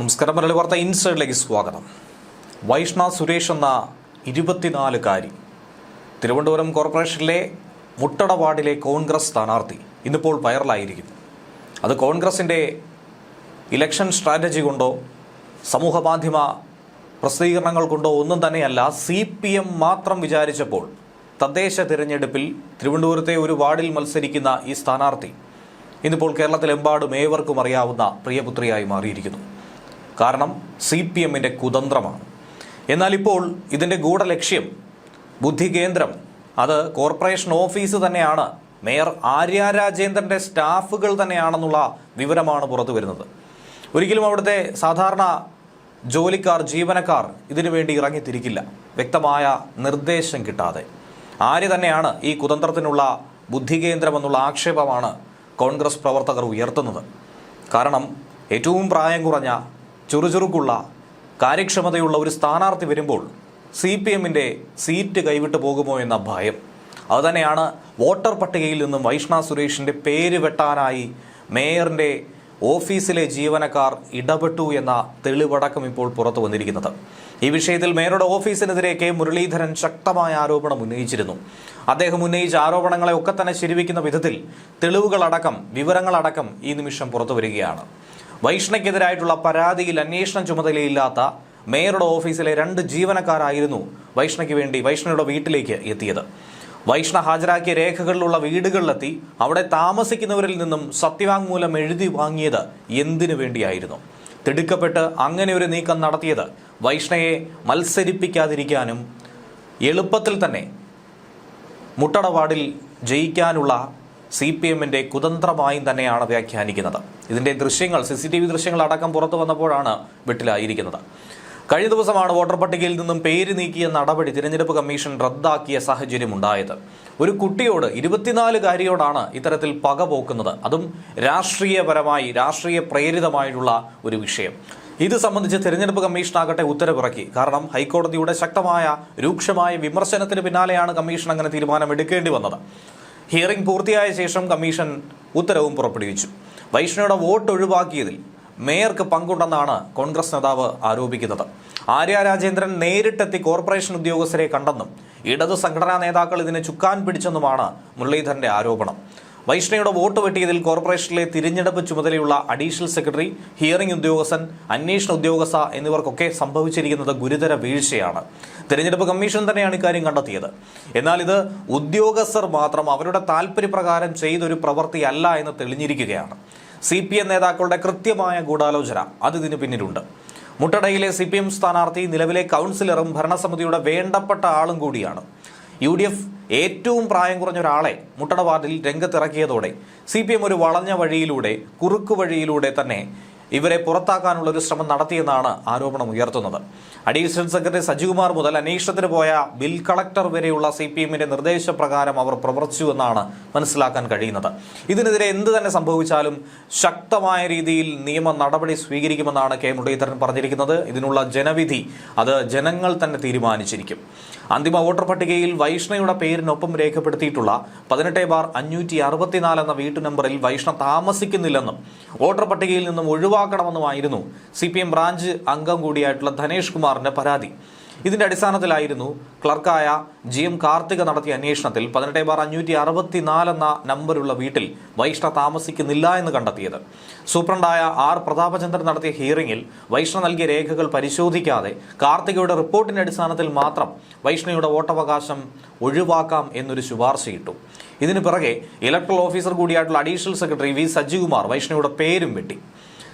നമസ്കാരം. മലയാളി വാർത്ത ഇൻസൈഡിലേക്ക് സ്വാഗതം. വൈഷ്ണ സുരേഷ് എന്ന ഇരുപത്തിനാലുകാരി തിരുവനന്തപുരം കോർപ്പറേഷനിലെ മുട്ടട വാർഡിലെ കോൺഗ്രസ് സ്ഥാനാർത്ഥി ഇന്നിപ്പോൾ വൈറലായിരിക്കുന്നു. അത് കോൺഗ്രസിന്റെ ഇലക്ഷൻ സ്ട്രാറ്റജി കൊണ്ടോ സമൂഹ മാധ്യമ പ്രസിദ്ധീകരണങ്ങൾ കൊണ്ടോ ഒന്നും തന്നെയല്ല സി പി എം മാത്രം വിചാരിച്ചപ്പോൾ തദ്ദേശ തിരഞ്ഞെടുപ്പിൽ തിരുവനന്തപുരത്തെ ഒരു വാർഡിൽ മത്സരിക്കുന്ന ഈ സ്ഥാനാർത്ഥി ഇന്നിപ്പോൾ കേരളത്തിലെമ്പാടും ഏവർക്കും അറിയാവുന്ന പ്രിയപുത്രിയായി മാറിയിരിക്കുന്നു. കാരണം സി പി എമ്മിന്റെ കുതന്ത്രമാണ്. എന്നാൽ ഇപ്പോൾ ഇതിന്റെ ഗൂഢലക്ഷ്യം ബുദ്ധി കേന്ദ്രം അത് കോർപ്പറേഷൻ ഓഫീസ് തന്നെയാണ്. മേയർ ആര്യ രാജേന്ദ്രന്റെ സ്റ്റാഫുകൾ തന്നെയാണെന്നുള്ള വിവരമാണ് പുറത്തു വരുന്നത്. ഒരിക്കലും അവിടുത്തെ സാധാരണ ജോലിക്കാർ ജീവനക്കാർ ഇതിനു വേണ്ടി ഇറങ്ങിത്തിരിക്കില്ല. വ്യക്തമായ നിർദ്ദേശം കിട്ടാതെ. ആര് തന്നെയാണ് ഈ കുതന്ത്രത്തിനുള്ള ബുദ്ധികേന്ദ്രമെന്നുള്ള ആക്ഷേപമാണ് കോൺഗ്രസ് പ്രവർത്തകർ ഉയർത്തുന്നത്. കാരണം ഏറ്റവും പ്രായം കുറഞ്ഞ ചുറുചുറുക്കുള്ള കാര്യക്ഷമതയുള്ള ഒരു സ്ഥാനാർത്ഥി വരുമ്പോൾ സി പി എമ്മിന്റെ സീറ്റ് കൈവിട്ടു പോകുമോ എന്ന ഭയം. അതുതന്നെയാണ് വോട്ടർ പട്ടികയിൽ നിന്നും വൈഷ്ണ സുരേഷിന്റെ പേര് വെട്ടാനായി മേയറിന്റെ ഓഫീസിലെ ജീവനക്കാർ ഇടപെട്ടു എന്ന തെളിവടക്കം ഇപ്പോൾ പുറത്തു വന്നിരിക്കുന്നത്. ഈ വിഷയത്തിൽ മേയറുടെ ഓഫീസിനെതിരെ കെ മുരളീധരൻ ശക്തമായ ആരോപണം ഉന്നയിച്ചിരുന്നു. അദ്ദേഹം ഉന്നയിച്ച ആരോപണങ്ങളെ ഒക്കെ തന്നെ ശരിവിക്കുന്ന വിധത്തിൽ തെളിവുകളടക്കം വിവരങ്ങളടക്കം ഈ നിമിഷം പുറത്തു വരികയാണ്. വൈഷ്ണയ്ക്കെതിരായിട്ടുള്ള പരാതിയിൽ അന്വേഷണം ചുമതലയില്ലാത്ത മേയറുടെ ഓഫീസിലെ രണ്ട് ജീവനക്കാരായിരുന്നു വൈഷ്ണയ്ക്ക് വേണ്ടി വൈഷ്ണയുടെ വീട്ടിലേക്ക് എത്തിയത്. വൈഷ്ണ ഹാജരാക്കിയ രേഖകളിലുള്ള വീടുകളിലെത്തി അവിടെ താമസിക്കുന്നവരിൽ നിന്നും സത്യവാങ്മൂലം എഴുതി വാങ്ങിയത് എന്തിനു വേണ്ടിയായിരുന്നു? തിടുക്കപ്പെട്ട് അങ്ങനെ ഒരു നീക്കം നടത്തിയത് വൈഷ്ണയെ മത്സരിപ്പിക്കാതിരിക്കാനും എളുപ്പത്തിൽ തന്നെ മുട്ടട വാർഡിൽ ജയിക്കാനുള്ള സി പി എമ്മിന്റെ കുതന്ത്രമായും തന്നെയാണ് വ്യാഖ്യാനിക്കുന്നത്. ഇതിന്റെ ദൃശ്യങ്ങൾ സി സി ടി വി ദൃശ്യങ്ങൾ അടക്കം പുറത്തു വന്നപ്പോഴാണ് വെട്ടിലായിരിക്കുന്നത്. കഴിഞ്ഞ ദിവസമാണ് വോട്ടർ പട്ടികയിൽ നിന്നും പേര് നീക്കിയ നടപടി തിരഞ്ഞെടുപ്പ് കമ്മീഷൻ റദ്ദാക്കിയ സാഹചര്യം ഉണ്ടായത് ഒരു കുട്ടിയോട് ഇരുപത്തിനാലുകാരിയോടാണ് ഇത്തരത്തിൽ പക പോക്കുന്നത്. അതും രാഷ്ട്രീയപരമായി രാഷ്ട്രീയ പ്രേരിതമായിട്ടുള്ള ഒരു വിഷയം. ഇത് സംബന്ധിച്ച് തിരഞ്ഞെടുപ്പ് കമ്മീഷനാകട്ടെ ഉത്തരവിറക്കി. കാരണം ഹൈക്കോടതിയുടെ ശക്തമായ രൂക്ഷമായ വിമർശനത്തിന് പിന്നാലെയാണ് കമ്മീഷൻ അങ്ങനെ തീരുമാനമെടുക്കേണ്ടി വന്നത്. ഹിയറിംഗ് പൂർത്തിയായ ശേഷം കമ്മീഷൻ ഉത്തരവും പുറപ്പെടുവിച്ചു. വൈഷ്ണയുടെ വോട്ട് ഒഴിവാക്കിയതിൽ മേയർക്ക് പങ്കുണ്ടെന്നാണ് കോൺഗ്രസ് നേതാവ് ആരോപിക്കുന്നത്. ആര്യ രാജേന്ദ്രൻ നേരിട്ടെത്തി കോർപ്പറേഷൻ ഉദ്യോഗസ്ഥരെ കണ്ടെന്നും ഇടതു സംഘടനാ നേതാക്കൾ ഇതിനെ ചുക്കാൻ പിടിച്ചെന്നുമാണ് മുരളീധരന്റെ ആരോപണം. വൈഷ്ണയുടെ വോട്ട് വെട്ടിയതിൽ കോർപ്പറേഷനിലെ തിരഞ്ഞെടുപ്പ് ചുമതലയുള്ള അഡീഷണൽ സെക്രട്ടറി ഹിയറിംഗ് ഉദ്യോഗസ്ഥൻ അന്വേഷണ ഉദ്യോഗസ്ഥ എന്നിവർക്കൊക്കെ സംഭവിച്ചിരിക്കുന്നത് ഗുരുതര വീഴ്ചയാണ്. തിരഞ്ഞെടുപ്പ് കമ്മീഷൻ തന്നെയാണ് ഇക്കാര്യം കണ്ടെത്തിയത്. എന്നാൽ ഇത് ഉദ്യോഗസ്ഥർ മാത്രം അവരുടെ താല്പര്യപ്രകാരം ചെയ്തൊരു പ്രവൃത്തിയല്ല എന്ന് തെളിഞ്ഞിരിക്കുകയാണ്. സി പി എം നേതാക്കളുടെ കൃത്യമായ ഗൂഢാലോചന അത് ഇതിന് പിന്നിലുണ്ട്. മുട്ടടയിലെ സി പി എം സ്ഥാനാർത്ഥി നിലവിലെ കൗൺസിലറും ഭരണസമിതിയുടെ വേണ്ടപ്പെട്ട ആളും കൂടിയാണ്. യു ഡി എഫ് ഏറ്റവും പ്രായം കുറഞ്ഞ ഒരാളെ മുട്ടട വാർഡിൽ രംഗത്തിറക്കിയതോടെ സി പി എം ഒരു വളഞ്ഞ വഴിയിലൂടെ കുറുക്കു വഴിയിലൂടെ തന്നെ ഇവരെ പുറത്താക്കാനുള്ള ഒരു ശ്രമം നടത്തിയെന്നാണ് ആരോപണം ഉയർത്തുന്നത്. അഡീഷണൽ സെക്രട്ടറി സജികുമാർ മുതൽ അന്വേഷണത്തിന് പോയ ബിൽ കളക്ടർ വരെയുള്ള സി പി എമ്മിന്റെ നിർദ്ദേശപ്രകാരം അവർ പ്രവർത്തിച്ചുവെന്നാണ് മനസ്സിലാക്കാൻ കഴിയുന്നത്. ഇതിനെതിരെ എന്ത് തന്നെ സംഭവിച്ചാലും ശക്തമായ രീതിയിൽ നിയമ നടപടി സ്വീകരിക്കുമെന്നാണ് കെ മുരളീധരൻ പറഞ്ഞിരിക്കുന്നത്. ഇതിനുള്ള ജനവിധി അത് ജനങ്ങൾ തന്നെ തീരുമാനിച്ചിരിക്കും. അന്തിമ വോട്ടർ പട്ടികയിൽ വൈഷ്ണയുടെ പേരിനൊപ്പം രേഖപ്പെടുത്തിയിട്ടുള്ള പതിനെട്ട് ബാർ അഞ്ഞൂറ്റി അറുപത്തിനാല് എന്ന വീട്ടു നമ്പറിൽ വൈഷ്ണ താമസിക്കുന്നില്ലെന്നും വോട്ടർ പട്ടികയിൽ നിന്നും ഒഴിവാക്കണമെന്നുമായിരുന്നു സി ബ്രാഞ്ച് അംഗം കൂടിയായിട്ടുള്ള ധനേഷ് കുമാറിന്റെ പരാതി. ഇതിന്റെ അടിസ്ഥാനത്തിലായിരുന്നു ക്ലർക്കായ ജി എം കാർത്തിക നടത്തിയ അന്വേഷണത്തിൽ പതിനെട്ട് ബാർ അഞ്ഞൂറ്റി അറുപത്തിനാല് എന്ന നമ്പറുള്ള വീട്ടിൽ വൈഷ്ണ താമസിക്കുന്നില്ല എന്ന് കണ്ടെത്തിയത്. സൂപ്രണ്ടായ ആർ പ്രതാപചന്ദ്രൻ നടത്തിയ ഹിയറിംഗിൽ വൈഷ്ണ നൽകിയ രേഖകൾ പരിശോധിക്കാതെ കാർത്തികയുടെ റിപ്പോർട്ടിന്റെ അടിസ്ഥാനത്തിൽ മാത്രം വൈഷ്ണയുടെ വോട്ടവകാശം ഒഴിവാക്കാം എന്നൊരു ശുപാർശയിട്ടു. ഇതിനു പിറകെ ഇലക്ട്രൽ ഓഫീസർ കൂടിയായിട്ടുള്ള അഡീഷണൽ സെക്രട്ടറി വി സജികുമാർ വൈഷ്ണയുടെ പേരും വെട്ടി.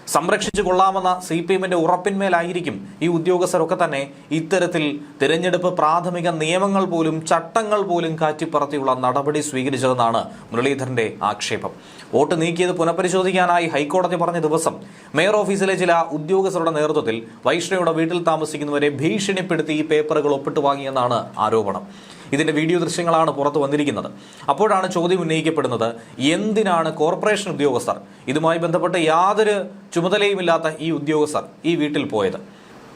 സംരക്ഷിച്ചു കൊള്ളാമെന്ന സി പി എമ്മിന്റെ ഉറപ്പിന്മേലായിരിക്കും ഈ ഉദ്യോഗസ്ഥരൊക്കെ തന്നെ ഇത്തരത്തിൽ തിരഞ്ഞെടുപ്പ് പ്രാഥമിക നിയമങ്ങൾ പോലും ചട്ടങ്ങൾ പോലും കാറ്റിപ്പറത്തിയുള്ള നടപടി സ്വീകരിച്ചതെന്നാണ് മുരളീധരന്റെ ആക്ഷേപം. വോട്ട് നീക്കിയത് പുനഃപരിശോധിക്കാനായി ഹൈക്കോടതി പറഞ്ഞ ദിവസം മേയർ ഓഫീസിലെ ചില ഉദ്യോഗസ്ഥരുടെ നേതൃത്വത്തിൽ വൈഷ്ണയുടെ വീട്ടിൽ താമസിക്കുന്നവരെ ഭീഷണിപ്പെടുത്തി ഈ പേപ്പറുകൾ ഒപ്പിട്ട് വാങ്ങിയെന്നാണ് ആരോപണം. ഇതിന്റെ വീഡിയോ ദൃശ്യങ്ങളാണ് പുറത്തു വന്നിരിക്കുന്നത്. അപ്പോഴാണ് ചോദ്യം ഉന്നയിക്കപ്പെടുന്നത് എന്തിനാണ് കോർപ്പറേഷൻ ഉദ്യോഗസ്ഥർ? ഇതുമായി ബന്ധപ്പെട്ട് യാതൊരു ചുമതലയുമില്ലാത്ത ഈ ഉദ്യോഗസ്ഥർ ഈ വീട്ടിൽ പോയത്.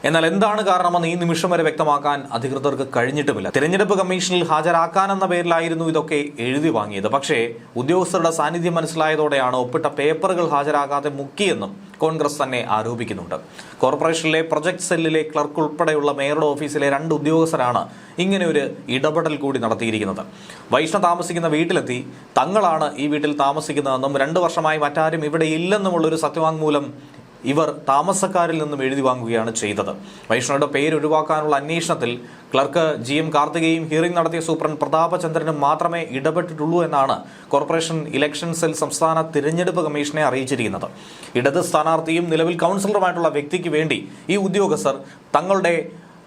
എന്നാൽ എന്താണ് കാരണമെന്ന് ഈ നിമിഷം വരെ വ്യക്തമാക്കാൻ അധികൃതർക്ക് കഴിഞ്ഞിട്ടുമില്ല. തിരഞ്ഞെടുപ്പ് കമ്മീഷനിൽ ഹാജരാക്കാനെന്ന പേരിലായിരുന്നു ഇതൊക്കെ എഴുതി വാങ്ങിയത്. പക്ഷേ ഉദ്യോഗസ്ഥരുടെ സാന്നിധ്യം മനസ്സിലായതോടെയാണ് ഒപ്പിട്ട പേപ്പറുകൾ ഹാജരാകാതെ മുക്കിയെന്നും കോൺഗ്രസ് തന്നെ ആരോപിക്കുന്നുണ്ട്. കോർപ്പറേഷനിലെ പ്രൊജക്ട് സെല്ലിലെ ക്ലർക്ക് ഉൾപ്പെടെയുള്ള മേയറുടെ ഓഫീസിലെ രണ്ട് ഉദ്യോഗസ്ഥരാണ് ഇങ്ങനെ ഒരു ഇടപെടൽ കൂടി നടത്തിയിരിക്കുന്നത്. വൈഷ്ണ താമസിക്കുന്ന വീട്ടിലെത്തി. തങ്ങളാണ് ഈ വീട്ടിൽ താമസിക്കുന്നതെന്നും രണ്ടു വർഷമായി മറ്റാരും ഇവിടെ ഇല്ലെന്നുമുള്ളൊരു സത്യവാങ്മൂലം ഇവർ താമസക്കാരിൽ നിന്നും എഴുതി വാങ്ങുകയാണ് ചെയ്തത്. വൈഷ്ണവയുടെ പേര് ഒഴിവാക്കാനുള്ള അന്വേഷണത്തിൽ ക്ലർക്ക് ജി എം കാർത്തികയും ഹിയറിംഗ് നടത്തിയ സൂപ്രണ്ട് പ്രതാപചന്ദ്രനും മാത്രമേ ഇടപെട്ടിട്ടുള്ളൂ എന്നാണ് കോർപ്പറേഷൻ ഇലക്ഷൻ സെൽ സംസ്ഥാന തിരഞ്ഞെടുപ്പ് കമ്മീഷനെ അറിയിച്ചിരിക്കുന്നത്. ഇടത് സ്ഥാനാർത്ഥിയും നിലവിൽ കൗൺസിലറുമായിട്ടുള്ള വ്യക്തിക്ക് വേണ്ടി ഈ ഉദ്യോഗസ്ഥർ തങ്ങളുടെ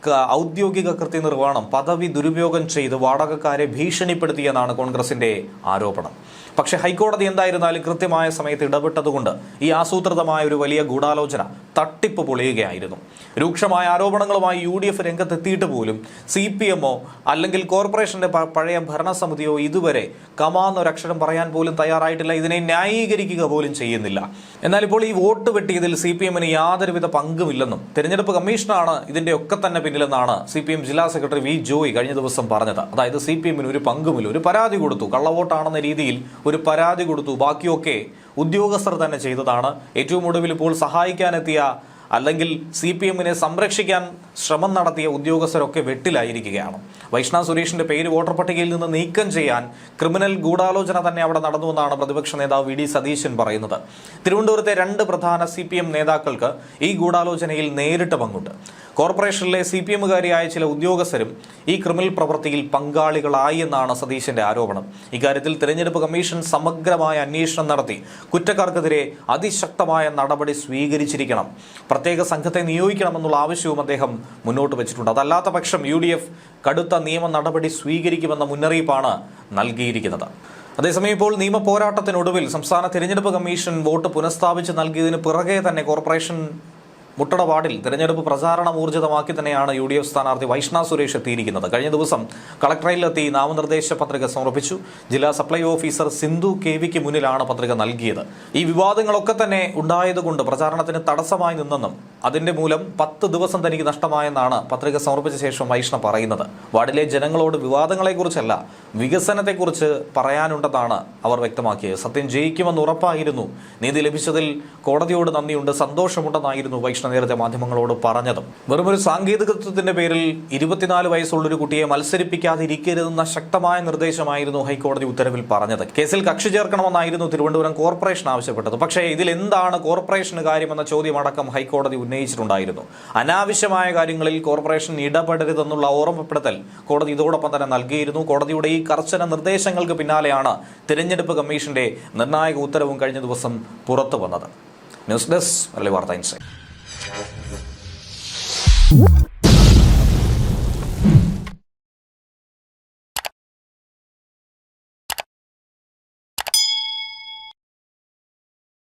ഔദ്യോഗിക കൃത്യനിർവഹണം പദവി ദുരുപയോഗം ചെയ്ത് വാടകക്കാരെ ഭീഷണിപ്പെടുത്തിയെന്നാണ് കോൺഗ്രസിന്റെ ആരോപണം. പക്ഷെ ഹൈക്കോടതി എന്തായിരുന്നാലും കൃത്യമായ സമയത്ത് ഇടപെട്ടതുകൊണ്ട് ഈ ആസൂത്രിതമായ ഒരു വലിയ ഗൂഢാലോചന തട്ടിപ്പ് പൊളിയുകയായിരുന്നു. രൂക്ഷമായ ആരോപണങ്ങളുമായി യു ഡി എഫ് രംഗത്തെത്തിയിട്ട് പോലും സി പി എമ്മോ അല്ലെങ്കിൽ കോർപ്പറേഷന്റെ പഴയ ഭരണസമിതിയോ ഇതുവരെ കമാന്നൊരക്ഷരം പറയാൻ പോലും തയ്യാറായിട്ടില്ല. ഇതിനെ ന്യായീകരിക്കുക പോലും ചെയ്യുന്നില്ല. എന്നാൽ ഇപ്പോൾ ഈ വോട്ട് വെട്ടിയതിൽ സി പി എമ്മിന് യാതൊരുവിധ പങ്കുമില്ലെന്നും തെരഞ്ഞെടുപ്പ് കമ്മീഷനാണ് ഇതിന്റെ ഒക്കെ തന്നെ പിന്നിലെന്നാണ് സി പി എം ജില്ലാ സെക്രട്ടറി വി ജോയി കഴിഞ്ഞ ദിവസം പറഞ്ഞത്. അതായത് സി പി എമ്മിന് ഒരു പങ്കുമില്ല ഒരു പരാതി കൊടുത്തു. കള്ളവോട്ടാണെന്ന രീതിയിൽ ഒരു പരാതി കൊടുത്തു. ബാക്കിയൊക്കെ ഉദ്യോഗസ്ഥർ തന്നെ ചെയ്തതാണ്. ഏറ്റവും ഒടുവിൽ ഇപ്പോൾ സഹായിക്കാനെത്തിയ അല്ലെങ്കിൽ സി പി എമ്മിനെ സംരക്ഷിക്കാൻ ശ്രമം നടത്തിയ ഉദ്യോഗസ്ഥരൊക്കെ വെട്ടിലായിരിക്കുകയാണ്. വൈഷ്ണവ് സുരേഷിന്റെ പേര് വോട്ടർ പട്ടികയിൽ നിന്ന് നീക്കം ചെയ്യാൻ ക്രിമിനൽ ഗൂഢാലോചന തന്നെ അവിടെ നടന്നുവെന്നാണ് പ്രതിപക്ഷ നേതാവ് വി ഡി സതീശൻ പറയുന്നത്. തിരുവനന്തപുരത്തെ രണ്ട് പ്രധാന സി പി എം നേതാക്കൾക്ക് ഈ ഗൂഢാലോചനയിൽ നേരിട്ട് പങ്കുണ്ട്. കോർപ്പറേഷനിലെ സി പി എമ്മുകാരിയായ ചില ഉദ്യോഗസ്ഥരും ഈ ക്രിമിനൽ പ്രവൃത്തിയിൽ പങ്കാളികളായി എന്നാണ് സതീശന്റെ ആരോപണം. ഇക്കാര്യത്തിൽ തെരഞ്ഞെടുപ്പ് കമ്മീഷൻ സമഗ്രമായ അന്വേഷണം നടത്തി കുറ്റക്കാർക്കെതിരെ അതിശക്തമായ നടപടി സ്വീകരിച്ചിരിക്കണം. പ്രത്യേക സംഘത്തെ നിയോഗിക്കണമെന്നുള്ള ആവശ്യവും അദ്ദേഹം മുന്നോട്ട് വെച്ചിട്ടുണ്ട്. അതല്ലാത്ത പക്ഷം യു ഡി എഫ് കടുത്ത നിയമ നടപടി സ്വീകരിക്കുമെന്ന മുന്നറിയിപ്പാണ് നൽകിയിരിക്കുന്നത്. അതേസമയം ഇപ്പോൾ നിയമ പോരാട്ടത്തിനൊടുവിൽ സംസ്ഥാന തിരഞ്ഞെടുപ്പ് കമ്മീഷൻ വോട്ട് പുനഃസ്ഥാപിച്ച് നൽകിയതിന് പിറകെ തന്നെ കോർപ്പറേഷൻ മുട്ടട വാർഡിൽ തെരഞ്ഞെടുപ്പ് പ്രചാരണം ഊർജിതമാക്കി തന്നെയാണ് യു ഡി എഫ് സ്ഥാനാർത്ഥി വൈഷ്ണവ് സുരേഷ് എത്തിയിരിക്കുന്നത്. കഴിഞ്ഞ ദിവസം കളക്ടറേറ്റിലെത്തി നാമനിർദ്ദേശ പത്രിക സമർപ്പിച്ചു. ജില്ലാ സപ്ലൈ ഓഫീസർ സിന്ധു കെ വിക്ക് മുന്നിലാണ് പത്രിക നൽകിയത്. ഈ വിവാദങ്ങളൊക്കെ തന്നെ ഉണ്ടായതുകൊണ്ട് പ്രചാരണത്തിന് തടസ്സമായി നിന്നെന്നും അതിന്റെ മൂലം പത്ത് ദിവസം തനിക്ക് നഷ്ടമായെന്നാണ് പത്രിക സമർപ്പിച്ച ശേഷം വൈഷ്ണ പറയുന്നത്. വാർഡിലെ ജനങ്ങളോട് വിവാദങ്ങളെക്കുറിച്ചല്ല വികസനത്തെക്കുറിച്ച് പറയാനുണ്ടെന്നാണ് അവർ വ്യക്തമാക്കിയത്. സത്യം ജയിക്കുമെന്ന് ഉറപ്പായിരുന്നു. നീതി ലഭിച്ചതിൽ കോടതിയോട് നന്ദിയുണ്ട് സന്തോഷമുണ്ടെന്നായിരുന്നു വൈഷ്ണവ് നേരത്തെ മാധ്യമങ്ങളോട് പറഞ്ഞതും വെറും ഒരു സാങ്കേതികത്വത്തിന്റെ പേരിൽ ഇരുപത്തിനാല് വയസ്സുള്ളൊരു കുട്ടിയെ മത്സരിപ്പിക്കാതിരിക്കരുതെന്ന ശക്തമായ നിർദ്ദേശമായിരുന്നു ഹൈക്കോടതി ഉത്തരവിൽ പറഞ്ഞത്. കേസിൽ കക്ഷി ചേർക്കണമെന്നായിരുന്നു തിരുവനന്തപുരം കോർപ്പറേഷൻ ആവശ്യപ്പെട്ടത്. പക്ഷേ ഇതിൽ എന്താണ് കോർപ്പറേഷന് കാര്യമെന്ന ചോദ്യമടക്കം ഹൈക്കോടതി ഉന്നയിച്ചിട്ടുണ്ടായിരുന്നു. അനാവശ്യമായ കാര്യങ്ങളിൽ കോർപ്പറേഷൻ ഇടപെടരുതെന്നുള്ള ഓർമ്മപ്പെടുത്തൽ കോടതി ഇതോടൊപ്പം തന്നെ നൽകിയിരുന്നു. കോടതിയുടെ ഈ കർശന നിർദ്ദേശങ്ങൾക്ക് പിന്നാലെയാണ് തിരഞ്ഞെടുപ്പ് കമ്മീഷന്റെ നിർണായക ഉത്തരവും കഴിഞ്ഞ ദിവസം പുറത്തു വന്നത് ന്യൂസ് ഡെസ്ക് വാർത്ത ഇൻസൈറ്റ്. What?